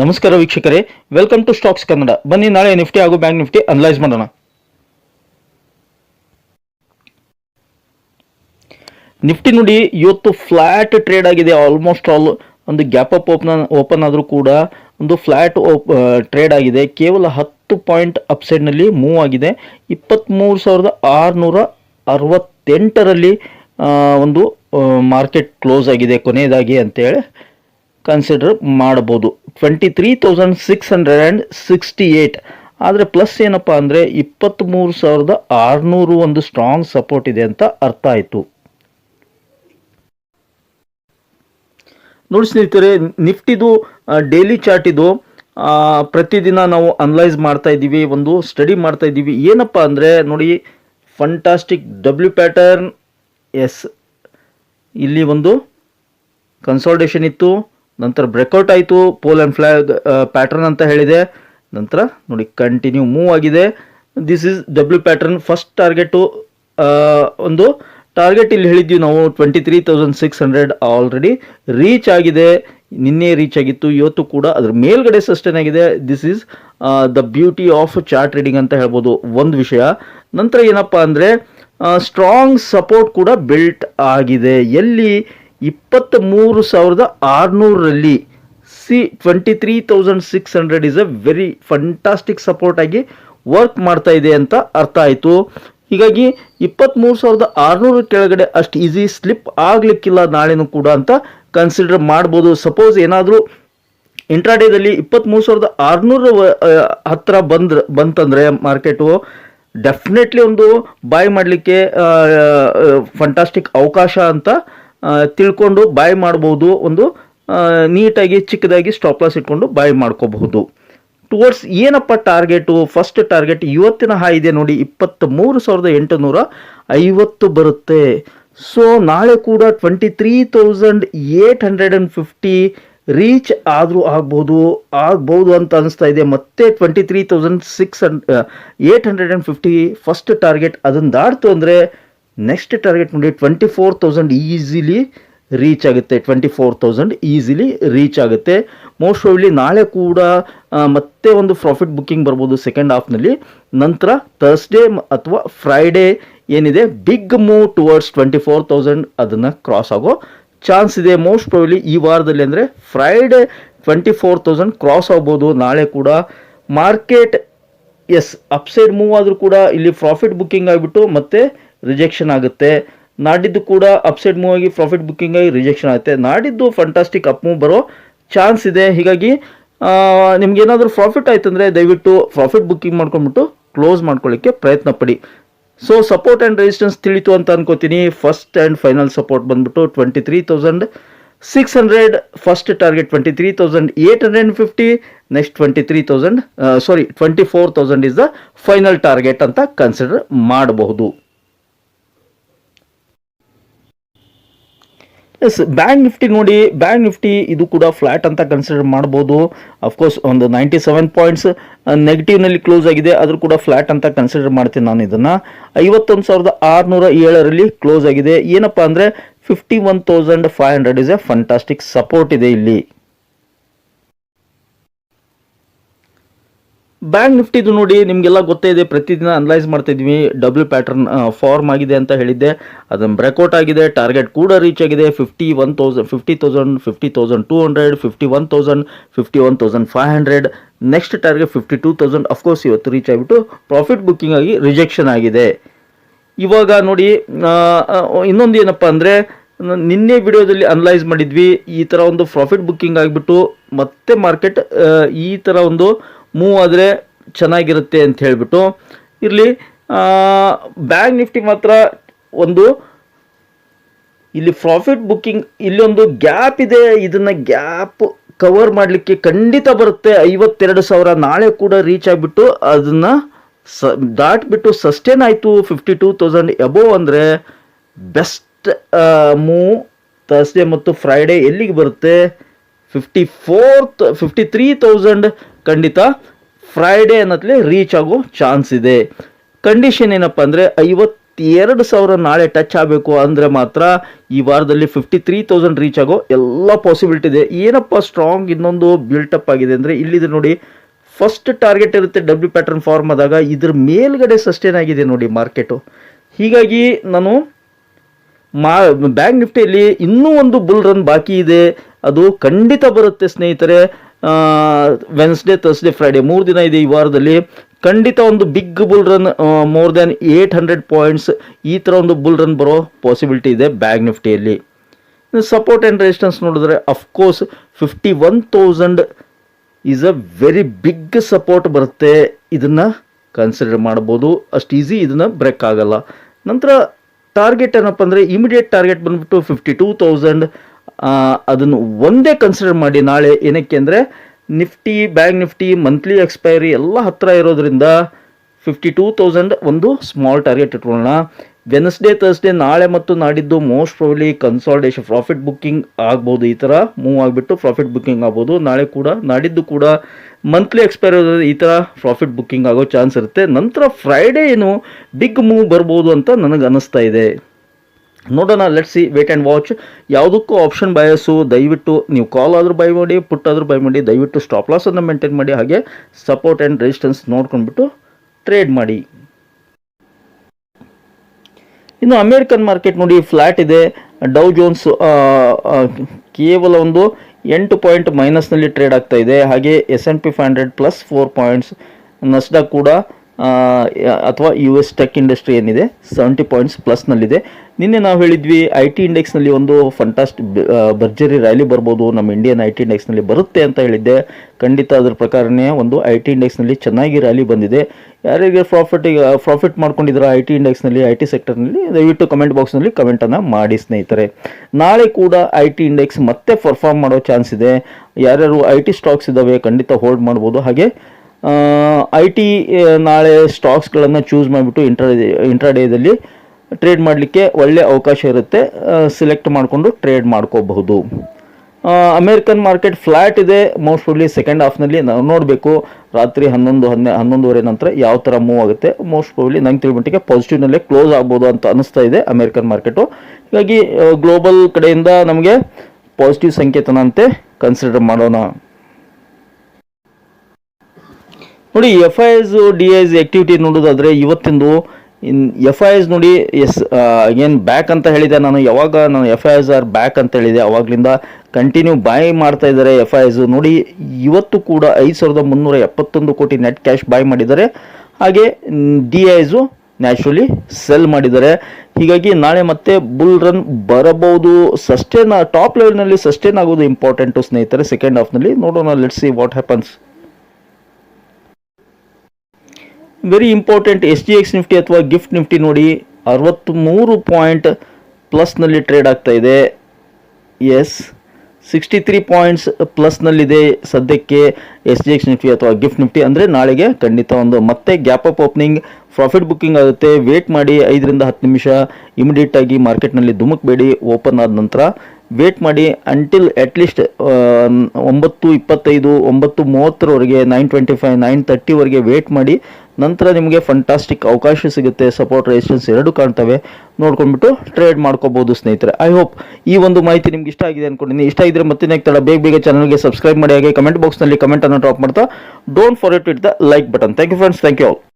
ನಮಸ್ಕಾರ ವೀಕ್ಷಕರೇ welcome to stocks Kannada ಬನ್ನಿ ನಾಳೆ ನಿಫ್ಟಿ ಹಾಗೂ ಬ್ಯಾಂಕ್ ನಿಫ್ಟಿ ಅನಲೈಸ್ ಮಾಡೋಣ. ನಿಫ್ಟಿ ನೋಡಿ ಇವತ್ತು ಫ್ಲಾಟ್ ಟ್ರೇಡ್ ಆಗಿದೆ ಆಲ್ಮೋಸ್ಟ್ ಆಲ್ ಒಂದು ಗ್ಯಾಪ್ ಅಪ್ ಓಪನ್ ಓಪನ್ ಆದರೂ ಕೂಡ ಒಂದು ಫ್ಲಾಟ್ ಟ್ರೇಡ್ ಆಗಿದೆ. ಕೇವಲ ಹತ್ತು ಪಾಯಿಂಟ್ ಅಪ್ಸೈಡ್ನಲ್ಲಿ ಮೂವ್ ಆಗಿದೆ. ಇಪ್ಪತ್ತ್ಮೂರು ಸಾವಿರದ ಆರುನೂರ ಅರವತ್ತೆಂಟರಲ್ಲಿ ಒಂದು ಮಾರ್ಕೆಟ್ ಕ್ಲೋಸ್ ಆಗಿದೆ ಕೊನೆಯದಾಗಿ ಅಂತೇಳಿ. ಕನ್ಸಿಡರ್ ಮಾಡ್ಬೋದು twenty three thousand six hundred and sixty eight ಆದರೆ ಪ್ಲಸ್ ಏನಪ್ಪ ಅಂದರೆ ಇಪ್ಪತ್ತ್ಮೂರು ಸಾವಿರದ ಆರುನೂರು ಒಂದು ಸ್ಟ್ರಾಂಗ್ ಸಪೋರ್ಟ್ ಇದೆ ಅಂತ ಅರ್ಥ ಆಯಿತು. ನೋಡಿ ಸ್ನೇಹಿತರೆ, ನಿಫ್ಟಿದು ಡೈಲಿ ಚಾರ್ಟ್ ಇದು ಪ್ರತಿದಿನ ನಾವು ಅನಲೈಸ್ ಮಾಡ್ತಾ ಇದ್ದೀವಿ, ಒಂದು ಸ್ಟಡಿ ಮಾಡ್ತಾ ಇದ್ದೀವಿ. ಏನಪ್ಪ ಅಂದರೆ ನೋಡಿ ಫಂಟಾಸ್ಟಿಕ್ ಡಬ್ಲ್ಯೂ ಪ್ಯಾಟರ್ನ್ ಎಸ್ ಇಲ್ಲಿ ಒಂದು ಕನ್ಸಲ್ಟೇಷನ್ ಇತ್ತು. ನಂತರ ಬ್ರೇಕೌಟ್ ಆಯಿತು ಪೋಲ್ ಆ್ಯಂಡ್ ಫ್ಲ್ಯಾಗ್ ಪ್ಯಾಟರ್ನ್ ಅಂತ ಹೇಳಿದೆ. ನಂತರ ನೋಡಿ ಕಂಟಿನ್ಯೂ ಮೂವ್ ಆಗಿದೆ. This is W pattern first target ಒಂದು ಟಾರ್ಗೆಟ್ ಇಲ್ಲಿ ಹೇಳಿದ್ವಿ ನಾವು twenty three thousand six hundred already reach ಆಗಿದೆ. ನಿನ್ನೆ ರೀಚ್ ಆಗಿತ್ತು, ಇವತ್ತು ಕೂಡ ಅದ್ರ ಮೇಲ್ಗಡೆ ಸಸ್ಟೈನ್ ಆಗಿದೆ. This is the beauty of chart reading ಅಂತ ಹೇಳ್ಬೋದು, ಒಂದು ವಿಷಯ. ನಂತರ ಏನಪ್ಪ ಅಂದರೆ ಸ್ಟ್ರಾಂಗ್ ಸಪೋರ್ಟ್ ಕೂಡ ಬಿಲ್ಟ್ ಆಗಿದೆ. ಎಲ್ಲಿ? ಇಪ್ಪತ್ತ್ ಮೂರು ಸಾವಿರದ ಆರುನೂರರಲ್ಲಿ see twenty three thousand six hundred is a very fantastic support ಆಗಿ ವರ್ಕ್ ಮಾಡ್ತಾ ಇದೆ ಅಂತ ಅರ್ಥ ಆಯಿತು. ಹೀಗಾಗಿ ಇಪ್ಪತ್ತ್ಮೂರು ಸಾವಿರದ ಆರುನೂರ ಕೆಳಗಡೆ ಅಷ್ಟು ಈಸಿ ಸ್ಲಿಪ್ ಆಗಲಿಕ್ಕಿಲ್ಲ ನಾಳೆನೂ ಕೂಡ ಅಂತ ಕನ್ಸಿಡರ್ ಮಾಡ್ಬೋದು. ಸಪೋಸ್ ಏನಾದರೂ ಇಂಟ್ರಾಡೇದಲ್ಲಿ ಇಪ್ಪತ್ತ್ಮೂರು ಸಾವಿರದ ಆರುನೂರ ಹತ್ತಿರ ಬಂದ್ರೆ ಬಂತಂದರೆ ಮಾರ್ಕೆಟು ಡೆಫಿನೆಟ್ಲಿ ಒಂದು ಬಾಯ್ ಮಾಡಲಿಕ್ಕೆ ಫಂಟಾಸ್ಟಿಕ್ ಅವಕಾಶ ಅಂತ ತಿಳ್ಕೊಂಡು ಬಾಯ್ ಮಾಡ್ಬೋದು ಒಂದು ನೀಟಾಗಿ ಚಿಕ್ಕದಾಗಿ ಸ್ಟಾಪ್ ಲಾಸ್ ಇಟ್ಕೊಂಡು ಬಾಯ್ ಮಾಡ್ಕೋಬಹುದು. ಟುವರ್ಡ್ಸ್ ಏನಪ್ಪ ಟಾರ್ಗೆಟು ಫಸ್ಟ್ ಟಾರ್ಗೆಟ್ ಇವತ್ತಿನ ಹೈ ಇದೆ ನೋಡಿ ಇಪ್ಪತ್ತ್ ಮೂರು ಸಾವಿರದ ಎಂಟುನೂರ ಐವತ್ತು ಬರುತ್ತೆ. ಸೊ ನಾಳೆ ಕೂಡ twenty three thousand eight hundred and fifty reach ಆದರೂ ಆಗ್ಬೋದು. ಆಗ್ಬೋದು ಅಂತ ಅನಿಸ್ತಾ ಇದೆ. ಮತ್ತೆ twenty three thousand six hundred eight hundred and fifty first target ಅದನ್ನು ದಾಟ್ತು ಅಂದರೆ ನೆಕ್ಸ್ಟ್ ಟಾರ್ಗೆಟ್ ನೋಡಿ twenty four thousand easily reach ಆಗುತ್ತೆ. Twenty four thousand easily reach ಆಗುತ್ತೆ. ಮೋಸ್ಟ್ ಪ್ರಾಬ್ಲಿ ನಾಳೆ ಕೂಡ ಮತ್ತೆ ಒಂದು ಪ್ರಾಫಿಟ್ ಬುಕ್ಕಿಂಗ್ ಬರ್ಬೋದು ಸೆಕೆಂಡ್ ಹಾಫ್ನಲ್ಲಿ ನಂತರ ಥರ್ಸ್ಡೇ ಅಥವಾ ಫ್ರೈಡೇ ಏನಿದೆ big move towards twenty four thousand ಅದನ್ನು ಕ್ರಾಸ್ ಆಗೋ ಚಾನ್ಸ್ ಇದೆ. ಮೋಸ್ಟ್ ಪ್ರಾಬ್ಲಿ ಈ ವಾರದಲ್ಲಿ ಅಂದರೆ Friday twenty four thousand cross ಆಗ್ಬೋದು. ನಾಳೆ ಕೂಡ ಮಾರ್ಕೆಟ್ ಎಸ್ ಅಪ್ಸೈಡ್ ಮೂವ್ ಆದರೂ ಕೂಡ ಇಲ್ಲಿ ಪ್ರಾಫಿಟ್ ಬುಕ್ಕಿಂಗ್ ಆಗಿಬಿಟ್ಟು ಮತ್ತೆ ರಿಜೆಕ್ಷನ್ ಆಗುತ್ತೆ. ನಾಡಿದ್ದು ಕೂಡ ಅಪ್ಸೈಡ್ ಮೂವ್ ಆಗಿ ಪ್ರಾಫಿಟ್ ಬುಕ್ಕಿಂಗ್ ಆಗಿ ರಿಜೆಕ್ಷನ್ ಆಗುತ್ತೆ. ನಾಡಿದ್ದು ಫಂಟಾಸ್ಟಿಕ್ ಅಪ್ ಮೂವ್ ಬರೋ ಚಾನ್ಸ್ ಇದೆ. ಹೀಗಾಗಿ ನಿಮ್ಗೆ ಏನಾದರೂ ಪ್ರಾಫಿಟ್ ಆಯ್ತು ಅಂದರೆ ದಯವಿಟ್ಟು ಪ್ರಾಫಿಟ್ ಬುಕ್ಕಿಂಗ್ ಮಾಡ್ಕೊಂಡ್ಬಿಟ್ಟು ಕ್ಲೋಸ್ ಮಾಡ್ಕೊಳ್ಳಿಕ್ಕೆ ಪ್ರಯತ್ನ ಪಡಿ. ಸೊ ಸಪೋರ್ಟ್ ಆ್ಯಂಡ್ ರೆಸಿಸ್ಟೆನ್ಸ್ ತಿಳಿತು ಅಂತ ಅನ್ಕೋತೀನಿ. ಫಸ್ಟ್ ಆ್ಯಂಡ್ ಫೈನಲ್ ಸಪೋರ್ಟ್ ಬಂದ್ಬಿಟ್ಟು twenty three thousand six hundred first target twenty three thousand eight hundred fifty next twenty three thousand sorry twenty four thousand is the final target ಅಂತ consider ಮಾಡಬಹುದು. Yes, bank Nifty ನೋಡಿ, bank Nifty ಇದು ಕೂಡ flat ಅಂತ consider ಮಾಡ್ಬೋದು. Of course ಒಂದು ninety seven points ನೆಗೆಟಿವ್ನಲ್ಲಿ close ಆಗಿದೆ, ಆದರೂ ಕೂಡ ಫ್ಲಾಟ್ ಅಂತ ಕನ್ಸಿಡರ್ ಮಾಡ್ತೀನಿ ನಾನು ಇದನ್ನು. ಐವತ್ತೊಂದು ಸಾವಿರದ ಆರುನೂರ ಏಳರಲ್ಲಿ ಕ್ಲೋಸ್ ಆಗಿದೆ. ಏನಪ್ಪ ಅಂದರೆ fifty one thousand five hundred is a fantastic support ಇದೆ ಇಲ್ಲಿ. ಬ್ಯಾಂಕ್ ನಿಫ್ಟಿದು ನೋಡಿ ನಿಮಗೆಲ್ಲ ಗೊತ್ತೇ ಇದೆ. ಪ್ರತಿದಿನ ಅನಲೈಸ್ ಮಾಡ್ತಾ ಇದ್ವಿ ಡಬ್ಲ್ಯೂ ಪ್ಯಾಟರ್ನ್ ಫಾರ್ಮ್ ಆಗಿದೆ ಅಂತ ಹೇಳಿದ್ದೆ. ಅದನ್ನು ಬ್ರೇಕ್ಔಟ್ ಆಗಿದೆ. ಟಾರ್ಗೆಟ್ ಕೂಡ ರೀಚ್ ಆಗಿದೆ. Fifty one thousand fifty thousand fifty thousand two hundred fifty one thousand fifty one thousand five hundred next target fifty two thousand of course ಇವತ್ತು ರೀಚ್ ಆಗಿಬಿಟ್ಟು profit booking ಆಗಿ ರಿಜೆಕ್ಷನ್ ಆಗಿದೆ. ಇವಾಗ ನೋಡಿ ಇನ್ನೊಂದು ಏನಪ್ಪ ಅಂದರೆ ನಿನ್ನೆ ವಿಡಿಯೋದಲ್ಲಿ ಅನಲೈಸ್ ಮಾಡಿದ್ವಿ. ಈ ಥರ ಒಂದು ಪ್ರಾಫಿಟ್ ಬುಕ್ಕಿಂಗ್ ಆಗಿಬಿಟ್ಟು ಮತ್ತೆ ಮಾರ್ಕೆಟ್ ಈ ಥರ ಒಂದು ಮೂವ್ ಆದರೆ ಚೆನ್ನಾಗಿರುತ್ತೆ ಅಂತ ಹೇಳಿಬಿಟ್ಟು, ಇರಲಿ ಬ್ಯಾಂಕ್ ನಿಫ್ಟಿ ಮಾತ್ರ ಒಂದು, ಇಲ್ಲಿ ಪ್ರಾಫಿಟ್ ಬುಕ್ಕಿಂಗ್ ಇಲ್ಲೊಂದು ಗ್ಯಾಪ್ ಇದೆ, ಇದನ್ನು ಗ್ಯಾಪ್ ಕವರ್ ಮಾಡಲಿಕ್ಕೆ ಖಂಡಿತ ಬರುತ್ತೆ. ಐವತ್ತೆರಡು ಸಾವಿರ ನಾಳೆ ಕೂಡ ರೀಚ್ ಆಗಿಬಿಟ್ಟು ಅದನ್ನು ಸ, ದಾಟ್ಬಿಟ್ಟು ಸಸ್ಟೇನ್ ಆಯಿತು. ಫಿಫ್ಟಿ ಟೂ ತೌಸಂಡ್ ಎಬೋವ್ ಅಂದರೆ ಬೆಸ್ಟ್ ಮೂವ್ ಥರ್ಸ್ಡೇ ಮತ್ತು ಫ್ರೈಡೇ ಎಲ್ಲಿಗೆ ಬರುತ್ತೆ? Fifty fourth fifty three thousand ಖಂಡಿತ ಫ್ರೈಡೇ ಅನ್ನತ್ಲೆ ರೀಚ್ ಆಗೋ ಚಾನ್ಸ್ ಇದೆ. ಕಂಡೀಷನ್ ಏನಪ್ಪ ಅಂದರೆ ಐವತ್ತು ಐವತ್ತೆರಡು ಸಾವಿರ ನಾಳೆ ಟಚ್ ಆಗಬೇಕು ಅಂದರೆ ಮಾತ್ರ ಈ ವಾರದಲ್ಲಿ ಫಿಫ್ಟಿ ತ್ರೀ ತೌಸಂಡ್ ರೀಚ್ ಆಗೋ ಎಲ್ಲ ಪಾಸಿಬಿಲಿಟಿ ಇದೆ. ಏನಪ್ಪ ಸ್ಟ್ರಾಂಗ್ ಇನ್ನೊಂದು ಬಿಲ್ಟಪ್ ಆಗಿದೆ ಅಂದರೆ ಇಲ್ಲಿದೆ ನೋಡಿ ಫಸ್ಟ್ ಟಾರ್ಗೆಟ್ ಇರುತ್ತೆ ಡಬ್ಲ್ಯೂ ಪ್ಯಾಟರ್ನ್ ಫಾರ್ಮ್ ಆದಾಗ, ಇದ್ರ ಮೇಲ್ಗಡೆ ಸಸ್ಟೇನ್ ಆಗಿದೆ ನೋಡಿ ಮಾರ್ಕೆಟು ಹೀಗಾಗಿ ನಾನು ಮಾ ಬ್ಯಾಂಕ್ ನಿಫ್ಟಿಯಲ್ಲಿ ಇನ್ನೂ ಒಂದು ಬುಲ್ ರನ್ ಬಾಕಿ ಇದೆ. ಅದು ಖಂಡಿತ ಬರುತ್ತೆ ಸ್ನೇಹಿತರೆ. ವೆನ್ಸ್ಡೇ ತರ್ಸ್ಡೇ ಫ್ರೈಡೇ ಮೂರು ದಿನ ಇದೆ ಈ ವಾರದಲ್ಲಿ. ಖಂಡಿತ ಒಂದು big bull run more than eight hundred points ಈ ಥರ ಒಂದು ಬುಲ್ ರನ್ ಬರೋ ಪಾಸಿಬಿಲಿಟಿ ಇದೆ ಬ್ಯಾಗ್ ನಿಫ್ಟಿಯಲ್ಲಿ ಸಪೋರ್ಟ್ ಆ್ಯಂಡ್ ರೆಸಿಸ್ಟೆನ್ಸ್ ನೋಡಿದ್ರೆ of course fifty one thousand is a very big support ಬರುತ್ತೆ. ಇದನ್ನು ಕನ್ಸಿಡರ್ ಮಾಡ್ಬೋದು ಅಷ್ಟು ಈಸಿ ಇದನ್ನು ಬ್ರೇಕ್ ಆಗಲ್ಲ. ನಂತರ ಟಾರ್ಗೆಟ್ ಏನಪ್ಪ ಅಂದರೆ ಇಮಿಡಿಯೇಟ್ ಟಾರ್ಗೆಟ್ ಬಂದ್ಬಿಟ್ಟು ಫಿಫ್ಟಿ ಟೂ ತೌಸಂಡ್ ಅದನ್ನು ಒಂದೇ ಕನ್ಸಿಡರ್ ಮಾಡಿ ನಾಳೆ ಏನಕ್ಕೆ ಅಂದರೆ Nifty, bank Nifty monthly expiry ಎಲ್ಲ ಹತ್ತಿರ ಇರೋದ್ರಿಂದ ಫಿಫ್ಟಿ ಟೂ ತೌಸಂಡ್ ಒಂದು ಸ್ಮಾಲ್ ಟಾರ್ಗೆಟ್ ಇಟ್ಕೊಳ್ಳೋಣ. ವೆನ್ಸ್ಡೇ ತರ್ಸ್ಡೇ ನಾಳೆ ಮತ್ತು ನಾಡಿದ್ದು most probably consultation profit booking ಆಗ್ಬೋದು. ಈ ಥರ ಮೂವ್ ಆಗಿಬಿಟ್ಟು ಪ್ರಾಫಿಟ್ ಬುಕ್ಕಿಂಗ್ ಆಗ್ಬೋದು. ನಾಳೆ ಕೂಡ, ನಾಡಿದ್ದು ಕೂಡ ಮಂತ್ಲಿ ಎಕ್ಸ್ಪೈರ್ ಈ ಥರ ಪ್ರಾಫಿಟ್ ಬುಕ್ಕಿಂಗ್ ಆಗೋ ಚಾನ್ಸ್ ಇರುತ್ತೆ. ನಂತರ ಫ್ರೈಡೇ ಏನು ಬಿಗ್ ಮೂವ್ ಬರ್ಬೋದು ಅಂತ ನನಗೆ ಅನ್ನಿಸ್ತಾ ಇದೆ. ನೋಡೋಣ let see wait and watch ಯಾವುದಕ್ಕೂ ಆಪ್ಷನ್ ಬಯಸು ದಯವಿಟ್ಟು ನೀವು ಕಾಲ್ ಆದರೂ ಬೈ ಮಾಡಿ ಪುಟ್ ಆದರೂ ಬೈ ಮಾಡಿ, ದಯವಿಟ್ಟು ಸ್ಟಾಪ್ ಲಾಸನ್ನು ಮೇಂಟೈನ್ ಮಾಡಿ, ಹಾಗೆ ಸಪೋರ್ಟ್ ಆ್ಯಂಡ್ ರೆಸಿಸ್ಟೆನ್ಸ್ ನೋಡ್ಕೊಂಡ್ಬಿಟ್ಟು ಟ್ರೇಡ್ ಮಾಡಿ. ಇನ್ನು ಅಮೇರಿಕನ್ ಮಾರ್ಕೆಟ್ ನೋಡಿ ಫ್ಲ್ಯಾಟ್ ಇದೆ. ಡೌ ಜೋನ್ಸ್ ಕೇವಲ ಒಂದು ಎಂಟು ಪಾಯಿಂಟ್ ಮೈನಸ್ನಲ್ಲಿ ಟ್ರೇಡ್ ಆಗ್ತಾ ಇದೆ. ಹಾಗೆ S N P five hundred plus four points Nasdaq ಕೂಡ ಅಥವಾ ಯು ಎಸ್ ಟೆಕ್ ಇಂಡಸ್ಟ್ರಿ ಏನಿದೆ ಸೆವೆಂಟಿ ಪಾಯಿಂಟ್ಸ್ ಪ್ಲಸ್ನಲ್ಲಿದೆ ನಿನ್ನೆ ನಾವು ಹೇಳಿದ್ವಿ ಐ ಟಿ ಇಂಡೆಕ್ಸ್ನಲ್ಲಿ ಒಂದು ಫಂಟಾಸ್ಟ್ ಭರ್ಜರಿ ರ್ಯಾಲಿ ಬರ್ಬೋದು, ನಮ್ಮ ಇಂಡಿಯನ್ ಐ ಟಿ ಇಂಡೆಕ್ಸ್ನಲ್ಲಿ ಬರುತ್ತೆ ಅಂತ ಹೇಳಿದ್ದೆ. ಖಂಡಿತ ಅದರ ಪ್ರಕಾರನೇ ಒಂದು ಐ ಟಿ ಇಂಡೆಕ್ಸ್ನಲ್ಲಿ ಚೆನ್ನಾಗಿ ರ್ಯಾಲಿ ಬಂದಿದೆ. ಯಾರಿಗೆ ಪ್ರಾಫಿಟಿಗೆ ಪ್ರಾಫಿಟ್ ಮಾಡ್ಕೊಂಡಿದ್ದಾರೆ ಐ ಟಿ ಇಂಡೆಕ್ಸ್ನಲ್ಲಿ ಐ ಟಿ ಸೆಕ್ಟರ್ನಲ್ಲಿ ದಯವಿಟ್ಟು ಕಮೆಂಟ್ ಬಾಕ್ಸ್ನಲ್ಲಿ ಕಮೆಂಟನ್ನು ಮಾಡಿ ಸ್ನೇಹಿತರೆ. ನಾಳೆ ಕೂಡ ಐ ಟಿ ಇಂಡೆಕ್ಸ್ ಮತ್ತೆ ಪರ್ಫಾರ್ಮ್ ಮಾಡೋ ಚಾನ್ಸ್ ಇದೆ. ಯಾರ್ಯಾರು ಐ ಟಿ ಸ್ಟಾಕ್ಸ್ ಇದ್ದಾವೆ ಖಂಡಿತ ಹೋಲ್ಡ್ ಮಾಡ್ಬೋದು. ಹಾಗೆ ಐ ಟಿ ನಾಳೆ ಸ್ಟಾಕ್ಸ್ಗಳನ್ನು ಚೂಸ್ ಮಾಡಿಬಿಟ್ಟು ಇಂಟ್ರಾ ಇಂಟ್ರಾಡೇದಲ್ಲಿ ಟ್ರೇಡ್ ಮಾಡಲಿಕ್ಕೆ ಒಳ್ಳೆ ಅವಕಾಶ ಇರುತ್ತೆ. ಸಿಲೆಕ್ಟ್ ಮಾಡಿಕೊಂಡು ಟ್ರೇಡ್ ಮಾಡ್ಕೋಬಹುದು. ಅಮೇರಿಕನ್ ಮಾರ್ಕೆಟ್ ಫ್ಲ್ಯಾಟ್ ಇದೆ. ಮೋಸ್ಟ್ ಪ್ರಾಬ್ಲಿ ಸೆಕೆಂಡ್ ಹಾಫ್ನಲ್ಲಿ ನಾವು ನೋಡಬೇಕು. ರಾತ್ರಿ ಹನ್ನೊಂದು, ಹನ್ನೆ, ಹನ್ನೊಂದುವರೆ ನಂತರ ಯಾವ ಥರ ಮೂವ್ ಆಗುತ್ತೆ. ಮೋಸ್ಟ್ ಪ್ರಾಬ್ಲಿ ನಂಗೆ ತಿಳ್ಮಟ್ಟಿಗೆ ಪಾಸಿಟಿವ್ನಲ್ಲೇ ಕ್ಲೋಸ್ ಆಗ್ಬೋದು ಅಂತ ಅನಿಸ್ತಾ ಇದೆ ಅಮೇರಿಕನ್ ಮಾರ್ಕೆಟು ಹೀಗಾಗಿ ಗ್ಲೋಬಲ್ ಕಡೆಯಿಂದ ನಮಗೆ ಪಾಸಿಟಿವ್ ಸಂಕೇತನ ಅಂತೆ ಕನ್ಸಿಡರ್ ಮಾಡೋಣ. ನೋಡಿ F I S D I S activity ನೋಡೋದಾದ್ರೆ ಇವತ್ತಿಂದು ಇನ್ ಎಫ್ ಐ ಎಸ್ ನೋಡಿ, ಎಸ್ ಏನು ಬ್ಯಾಕ್ ಅಂತ ಹೇಳಿದೆ ನಾನು. ಯಾವಾಗ ನಾನು F I S are back ಅಂತ ಹೇಳಿದೆ, ಅವಾಗಲಿಂದ ಕಂಟಿನ್ಯೂ ಬಾಯ್ ಮಾಡ್ತಾ ಇದ್ದಾರೆ ಎಫ್ ಐ ಎಸ್ ನೋಡಿ, ಇವತ್ತು ಕೂಡ ಐದು ಸಾವಿರದ ಮುನ್ನೂರ ಎಪ್ಪತ್ತೊಂದು ಕೋಟಿ ನೆಟ್ ಕ್ಯಾಶ್ ಬಾಯ್ ಮಾಡಿದ್ದಾರೆ. ಹಾಗೆ ಡಿ ಐಸು ನ್ಯಾಚುರಲಿ ಸೆಲ್ ಮಾಡಿದ್ದಾರೆ. ಹೀಗಾಗಿ ನಾಳೆ ಮತ್ತೆ ಬುಲ್ ರನ್ ಬರಬಹುದು. ಸಸ್ಟೇನ್ ಟಾಪ್ ಲೆವೆಲ್ನಲ್ಲಿ ಸಸ್ಟೇನ್ ಆಗೋದು ಇಂಪಾರ್ಟೆಂಟು ಸ್ನೇಹಿತರೆ ಸೆಕೆಂಡ್ ಹಾಫ್ನಲ್ಲಿ ನೋಡೋಣ let's see what happens very important S G X Nifty ಅಥವಾ ಗಿಫ್ಟ್ ನಿಫ್ಟಿ ನೋಡಿ ಅರವತ್ತ್ಮೂರು ಪಾಯಿಂಟ್ ಪ್ಲಸ್ನಲ್ಲಿ ಟ್ರೇಡ್ ಆಗ್ತಾ ಇದೆ. ಎಸ್ ಸಿಕ್ಸ್ಟಿ ತ್ರೀ ಪಾಯಿಂಟ್ಸ್ ಪ್ಲಸ್ನಲ್ಲಿದೆ ಸದ್ಯಕ್ಕೆ ಎಸ್ ಜಿ ಎಕ್ಸ್ ನಿಫ್ಟಿ ಅಥವಾ ಗಿಫ್ಟ್ ನಿಫ್ಟಿ ಅಂದರೆ ನಾಳೆಗೆ ಖಂಡಿತ ಒಂದು. ಮತ್ತೆ gap up opening profit booking ಆಗುತ್ತೆ. ವೇಟ್ ಮಾಡಿ ಐದರಿಂದ ಹತ್ತು ನಿಮಿಷ ಇಮಿಡಿಯೇಟ್ ಆಗಿ ಮಾರ್ಕೆಟ್ನಲ್ಲಿ ಧುಮುಕ್ಬೇಡಿ. ಓಪನ್ ಆದ ನಂತರ ವೇಟ್ ಮಾಡಿ ಅಂಟಿಲ್ ಅಟ್ಲೀಸ್ಟ್ ಒಂಬತ್ತು ಇಪ್ಪತ್ತೈದು, ಒಂಬತ್ತು ಮೂವತ್ತರವರೆಗೆ ನೈನ್ ಟ್ವೆಂಟಿ ಫೈವ್ ನೈನ್ ತರ್ಟಿವರೆಗೆ ವೇಟ್ ಮಾಡಿ, ನಂತರ ನಿಮಗೆ ಫಂಟಾಸ್ಟಿಕ್ ಅವಕಾಶ ಸಿಗುತ್ತೆ ಸಪೋರ್ಟ್ ರೆಸಿಸ್ಟೆನ್ಸ್ ಎರಡು ಕಾಣ್ತವೆ. ನೋಡ್ಕೊಂಡ್ಬಿಟ್ಟು ಟ್ರೇಡ್ ಮಾಡ್ಕೋಬೋದು ಸ್ನೇಹಿತರೆ. ಐ ಹೋಪ್ ಈ ಒಂದು ಮಾಹಿತಿ ನಿಮ್ಗೆ ಇಷ್ಟ ಆಗಿದೆ ಅನ್ಕೊಂಡಿದ್ದೀನಿ. ಇಷ್ಟ ಇದ್ರೆ ಮತ್ತೆ ತಡ ಬೇಗ ಬೇಗ ಚಾನಲ್ಗೆ ಸಬ್ಸ್ಕ್ರೈಬ್ ಮಾಡಿ, ಹಾಗೆ ಕಮೆಂಟ್ ಬಾಕ್ಸ್ನಲ್ಲಿ ಕಮೆಂಟನ್ನು ಡ್ರಾಪ್ ಮಾಡ್ತಾ don't forget it the like button thank you friends thank you all